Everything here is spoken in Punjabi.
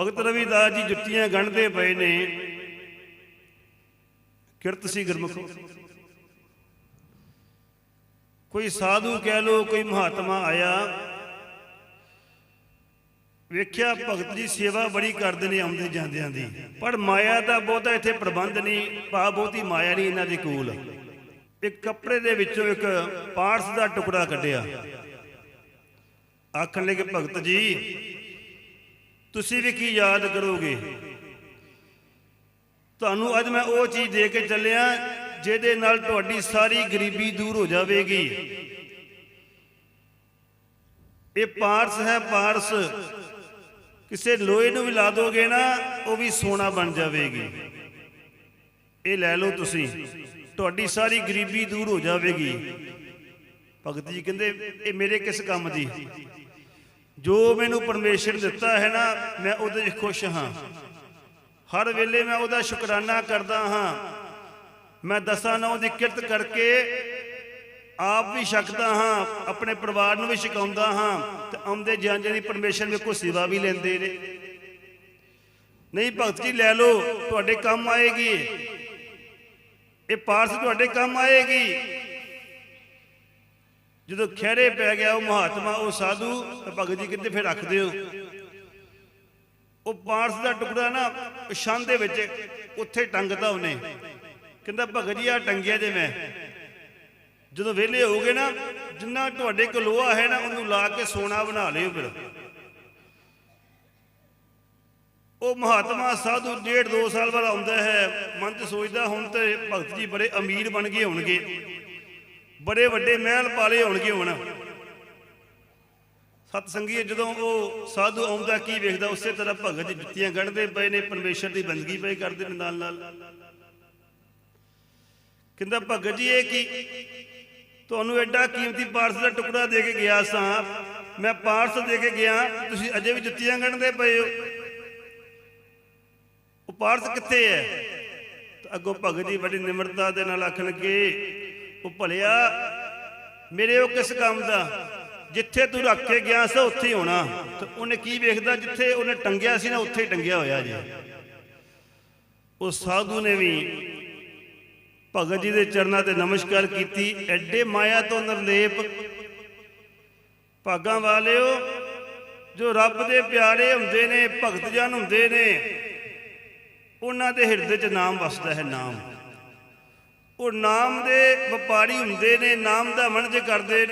ਭਗਤ ਰਵਿਦਾਸ ਜੀ ਜੁੱਤੀਆਂ ਗੰਢਦੇ ਪਏ ਨੇ। ਕਿਰਤ ਸੀ ਗੁਰਮੁਖੋ। ਕੋਈ ਸਾਧੂ ਕਹਿ ਲੋ, ਕੋਈ ਮਹਾਤਮਾ ਆਇਆ। ਵੇਖਿਆ ਭਗਤ ਜੀ ਸੇਵਾ ਬੜੀ ਕਰਦੇ ਨੇ ਆਉਂਦੇ ਜਾਂਦਿਆਂ ਦੀ। ਪਰ ਮਾਇਆ ਦਾ ਬਹੁਤਾ ਇੱਥੇ ਪ੍ਰਬੰਧ ਨਹੀਂ ਭਾ ਬਹੁਤੀ ਮਾਇਆ ਨਹੀਂ ਇਹਨਾਂ ਦੇ ਕੋਲ। ਇੱਕ ਕੱਪੜੇ ਦੇ ਵਿੱਚੋਂ ਇੱਕ ਪਾਰਸ ਦਾ ਟੁਕੜਾ ਕੱਢਿਆ। ਆਖਣ ਲੱਗੇ, ਭਗਤ ਜੀ ਤੁਸੀਂ ਵੀ ਕੀ ਯਾਦ ਕਰੋਗੇ? ਤੁਹਾਨੂੰ ਅੱਜ ਮੈਂ ਉਹ ਚੀਜ਼ ਦੇ ਕੇ ਚੱਲਿਆ, ਜਿਹਦੇ ਨਾਲ ਤੁਹਾਡੀ ਸਾਰੀ ਗਰੀਬੀ ਦੂਰ ਹੋ ਜਾਵੇਗੀ। ਇਹ ਪਾਰਸ ਹੈ ਪਾਰਸ। ਕਿਸੇ ਲੋਹੇ ਨੂੰ ਵੀ ਲਾ ਦੋਗੇ ਨਾ, ਉਹ ਵੀ ਸੋਨਾ ਬਣ ਜਾਵੇਗੀ। ਇਹ ਲੈ ਲਓ ਤੁਸੀਂ। ਤੁਹਾਡੀ ਸਾਰੀ ਗਰੀਬੀ ਦੂਰ ਹੋ ਜਾਵੇਗੀ। ਭਗਤ ਜੀ ਕਹਿੰਦੇ, ਇਹ ਮੇਰੇ ਕਿਸ ਕੰਮ ਦੀ? ਜੋ ਮੈਨੂੰ ਪਰਮੇਸ਼ਰ ਦਿੱਤਾ ਹੈ ਨਾ, ਮੈਂ ਉਹਦੇ 'ਚ ਖੁਸ਼ ਹਾਂ। ਹਰ ਵੇਲੇ ਮੈਂ ਉਹਦਾ ਸ਼ੁਕਰਾਨਾ ਕਰਦਾ ਹਾਂ। ਮੈਂ ਦਸਾਂ ਨੌ ਦੀ ਕਿਰਤ ਕਰਕੇ ਆਪ ਵੀ ਛਕਦਾ ਹਾਂ, ਆਪਣੇ ਪਰਿਵਾਰ ਨੂੰ ਵੀ ਛਕਾਉਂਦਾ ਹਾਂ ਤੇ ਆਉਂਦੇ ਜਾਂਦੇ ਦੀ ਪਰਮੇਸ਼ਰ ਮੇਰੇ ਕੋਲ ਸੇਵਾ ਵੀ ਲੈਂਦੇ ਨੇ। ਨਹੀਂ, ਭਗਤ ਜੀ, ਲੈ ਲਓ, ਤੁਹਾਡੇ ਕੰਮ ਆਏਗੀ। ਇਹ ਪਾਰਸ ਤੁਹਾਡੇ ਕੰਮ ਆਏਗੀ। ਜਦੋਂ ਖਹਿਰੇ ਪੈ ਗਿਆ ਉਹ ਮਹਾਤਮਾ, ਉਹ ਸਾਧੂ ਤੇ ਭਗਤ ਜੀ ਕਿੱਥੇ ਫਿਰ ਰੱਖਦੇ ਹੋ? ਉਹ ਪਾਰਸ ਦਾ ਟੁਕੜਾ ਨਾ ਛੰਦ ਦੇ ਵਿੱਚ ਉੱਥੇ ਟੰਗਦਾ ਉਹਨੇ। ਕਹਿੰਦਾ, ਭਗਤ ਜੀ ਆ ਟੰਗਿਆ ਜੇ ਮੈਂ। ਜਦੋਂ ਵਿਹਲੇ ਹੋਗੇ ਨਾ, ਜਿੰਨਾ ਤੁਹਾਡੇ ਕੋਲ ਲੋਹਾ ਹੈ ਨਾ, ਉਹਨੂੰ ਲਾ ਕੇ ਸੋਨਾ ਬਣਾ ਲਿਓ ਫਿਰ। ਉਹ ਮਹਾਤਮਾ ਸਾਧੂ ਡੇਢ ਦੋ ਸਾਲ ਬਾਅਦ ਆਉਂਦਾ ਹੈ। ਮਨ ਚ ਸੋਚਦਾ, ਹੁਣ ਤੇ ਭਗਤ ਜੀ ਬੜੇ ਅਮੀਰ ਬਣ ਗਏ ਹੋਣਗੇ। ਬੜੇ ਵੱਡੇ ਮਹਿਲ ਪਾਲੇ ਹੋਣਗੇ ਹੁਣ। ਸਤ ਸੰਗੀ ਜਦੋਂ ਉਹ ਸਾਧੂ ਆਉਂਦਾ, ਕੀ ਵੇਖਦਾ? ਉਸੇ ਤਰ੍ਹਾਂ ਭਗਤ ਜੀ ਜੁੱਤੀਆਂ ਗੜਦੇ ਪਏ ਨੇ, ਪਰਮੇਸ਼ਰ ਦੀ ਬੰਦਗੀ ਪਏ ਕਰਦੇ ਨੇ ਨਾਲ ਨਾਲ। ਕਹਿੰਦਾ, ਭਗਤ ਜੀ, ਇਹ ਕੀ? ਤੁਹਾਨੂੰ ਐਡਾ ਕੀਮਤੀ ਪਾਰਸ ਦਾ ਟੁਕੜਾ ਦੇ ਕੇ ਗਿਆ ਸਾਂ। ਮੈਂ ਪਾਰਸ ਦੇ ਕੇ ਗਿਆ। ਤੁਸੀਂ ਅਜੇ ਵੀ ਜੁੱਤੀਆਂ ਗੜਦੇ ਪਏ ਹੋ। ਉਹ ਪਾਰਸ ਕਿੱਥੇ ਹੈ? ਅੱਗੋਂ ਭਗਤ ਜੀ ਬੜੀ ਨਿਮਰਤਾ ਦੇ ਨਾਲ ਆਖਣਗੇ ਉਹ ਭਲਿਆ, ਮੇਰੇ ਉਹ ਕਿਸ ਕੰਮ ਦਾ? ਜਿੱਥੇ ਤੂੰ ਰੱਖ ਕੇ ਗਿਆ ਸੀ, ਉੱਥੇ ਹੀ ਹੋਣਾ। ਤੇ ਉਹਨੇ ਕੀ ਵੇਖਦਾ? ਜਿੱਥੇ ਉਹਨੇ ਟੰਗਿਆ ਸੀ ਨਾ, ਉੱਥੇ ਹੀ ਟੰਗਿਆ ਹੋਇਆ ਜੀ। ਉਹ ਸਾਧੂ ਨੇ ਵੀ ਭਗਤ ਜੀ ਦੇ ਚਰਨਾਂ ਤੇ ਨਮਸਕਾਰ ਕੀਤੀ। ਐਡੇ ਮਾਇਆ ਤੋਂ ਨਿਰਲੇਪ ਭਾਗਾਂ ਵਾਲਿਓ, ਜੋ ਰੱਬ ਦੇ ਪਿਆਰੇ ਹੁੰਦੇ ਨੇ, ਭਗਤ ਜਨ ਹੁੰਦੇ ਨੇ, ਉਹਨਾਂ ਦੇ ਹਿਰਦੇ 'ਚ ਨਾਮ ਵਸਦਾ ਹੈ ਨਾਮ। ਉਹ ਨਾਮ ਦੇ ਵਪਾਰੀ ਹੁੰਦੇ ਨੇ ਨਾਮ ਦਾ ਵਣਜ ਕਰਦੇ